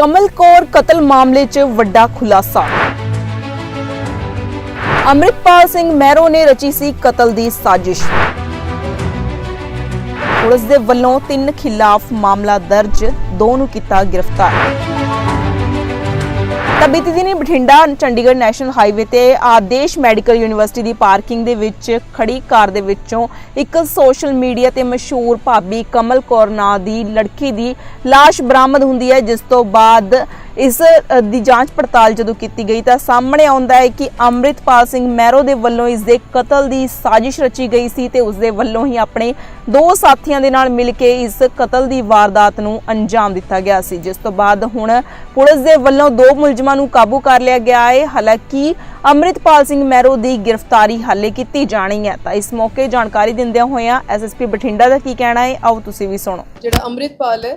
ਕਮਲ ਕੌਰ ਕਤਲ ਮਾਮਲੇ 'ਚ ਵੱਡਾ ਖੁਲਾਸਾ। ਅੰਮ੍ਰਿਤਪਾਲ ਸਿੰਘ ਮਹਿਰੋ ਨੇ ਰਚੀ ਸੀ ਕਤਲ ਦੀ ਸਾਜ਼ਿਸ਼। ਪੁਲਿਸ ਦੇ ਵੱਲੋਂ ਤਿੰਨ ਖਿਲਾਫ ਮਾਮਲਾ ਦਰਜ, ਦੋ ਨੂੰ ਕੀਤਾ ਗ੍ਰਿਫਤਾਰ। ਤਾਂ ਬੀਤੀ ਦਿਨੀ ਬਠਿੰਡਾ ਚੰਡੀਗੜ੍ਹ ਨੈਸ਼ਨਲ ਹਾਈਵੇ ਤੇ ਆਦੇਸ਼ ਮੈਡੀਕਲ ਯੂਨੀਵਰਸਿਟੀ ਦੀ ਪਾਰਕਿੰਗ ਦੇ ਵਿੱਚ ਖੜੀ ਕਾਰ ਦੇ ਵਿੱਚੋਂ ਇੱਕ ਸੋਸ਼ਲ ਮੀਡੀਆ ਤੇ ਮਸ਼ਹੂਰ ਭਾਬੀ ਕਮਲ ਕੌਰ ਨਾਂ ਦੀ ਲੜਕੀ ਦੀ ਲਾਸ਼ ਬਰਾਮਦ ਹੁੰਦੀ ਹੈ, ਜਿਸ ਤੋਂ ਬਾਅਦ ਇਸ ਦੀ ਜਾਂਚ ਪੜਤਾਲ ਜਦੋਂ ਕੀਤੀ ਗਈ ਤਾਂ ਸਾਹਮਣੇ ਆਉਂਦਾ ਹੈ ਕਿ ਅੰਮ੍ਰਿਤਪਾਲ ਸਿੰਘ ਮਹਿਰੋ ਦੇ ਵੱਲੋਂ ਇਸ ਦੇ ਕਤਲ ਦੀ ਸਾਜ਼ਿਸ਼ ਰਚੀ ਗਈ ਸੀ ਤੇ ਉਸ ਦੇ ਵੱਲੋਂ ਹੀ ਆਪਣੇ ਦੋ ਸਾਥੀਆਂ ਦੇ ਨਾਲ ਮਿਲ ਕੇ ਇਸ ਕਤਲ ਦੀ ਵਾਰਦਾਤ ਨੂੰ ਅੰਜਾਮ ਦਿੱਤਾ ਗਿਆ ਸੀ। ਜਿਸ ਤੋਂ ਬਾਅਦ ਹੁਣ ਪੁਲਿਸ ਦੇ ਵੱਲੋਂ ਦੋ ਮੁਲਜ਼ਮਾਂ ਨੂੰ ਕਾਬੂ ਕਰ ਲਿਆ ਗਿਆ ਹੈ। ਹਾਲਾਂਕਿ ਅੰਮ੍ਰਿਤਪਾਲ ਸਿੰਘ ਮੈਰੋ ਦੀ ਗ੍ਰਿਫਤਾਰੀ ਹਾਲੇ ਕੀਤੀ ਜਾਣੀ ਹੈ। ਤਾਂ ਇਸ ਮੌਕੇ ਜਾਣਕਾਰੀ ਦਿੰਦਿਆਂ ਹੋਇਆਂ ਐਸਐਸਪੀ ਬਠਿੰਡਾ ਦਾ ਕੀ ਕਹਿਣਾ ਹੈ? ਆਓ ਤੁਸੀਂ ਵੀ ਸੁਣੋ। ਜਿਹੜਾ ਅੰਮ੍ਰਿਤਪਾਲ ਹੈ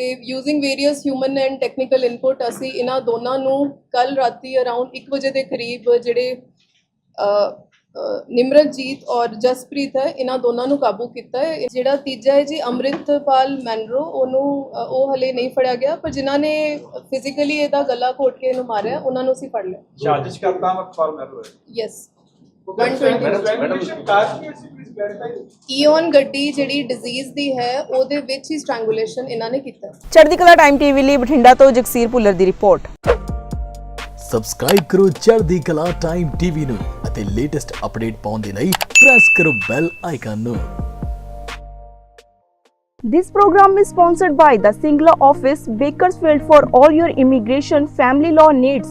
ਤੇ using various human and technical input ਅਸੀਂ ਇਹਨਾਂ ਦੋਨਾਂ ਨੂੰ ਕੱਲ ਰਾਤੀ ਅਰਾਊਂਡ 1 ਵਜੇ ਦੇ ਕਰੀਬ ਜਿਹੜੇ ਨਿਮਰਤਜੀਤ ਔਰ ਜਸਪ੍ਰੀਤ ਹੈ ਇਹਨਾਂ ਦੋਨਾਂ ਨੂੰ ਕਾਬੂ ਕੀਤਾ ਹੈ। ਜਿਹੜਾ ਤੀਜਾ ਹੈ ਜੀ ਅੰਮ੍ਰਿਤਪਾਲ ਮੈਨਰੋ ਉਹਨੂੰ ਉਹ ਹਲੇ ਨਹੀਂ ਫੜਿਆ ਗਿਆ ਪਰ ਜਿਨ੍ਹਾਂ ਨੇ ਫਿਜ਼ੀਕਲੀ ਇਹਦਾ ਗਲਾ ਘੋਟ ਕੇ ਇਹਨੂੰ ਮਾਰਿਆ ਉਹਨਾਂ ਨੂੰ ਅਸੀਂ ਫੜ ਲਿਆ। ਸਾਜ਼ਿਸ਼ ਕਰਤਾ ਅਮਰਪਾਲ ਮਹਿਰੋ ਹੈ ਯੈਸ ਮੈਡਮ ਸੀ ਈਓਨ ਗੱਡੀ ਜਿਹੜੀ ਡਿਜ਼ੀਜ਼ ਦੀ ਹੈ ਉਹਦੇ ਵਿੱਚ ਹੀ ਸਟ੍ਰੈਂਗੂਲੇਸ਼ਨ ਇਹਨਾਂ ਨੇ ਕੀਤਾ। ਚੜ੍ਹਦੀ ਕਲਾ ਟਾਈਮ ਟੀਵੀ ਲਈ ਬਠਿੰਡਾ ਤੋਂ ਜਗਸੀਰ ਭੁੱਲਰ ਦੀ ਰਿਪੋਰਟ ਸਬਸਕ੍ਰਾਈਬ ਕਰੋ ਚੜ੍ਹਦੀ ਕਲਾ ਟਾਈਮ ਟੀਵੀ ਨੂੰ ਅਤੇ ਲੇਟੈਸਟ ਅਪਡੇਟ ਪਾਉਣ ਦੇ ਲਈ ਪ੍ਰੈਸ ਕਰੋ ਬੈਲ ਆਈਕਨ ਨੂੰ। This program is sponsored by the Singla office, Bakersfield for all your immigration family law needs.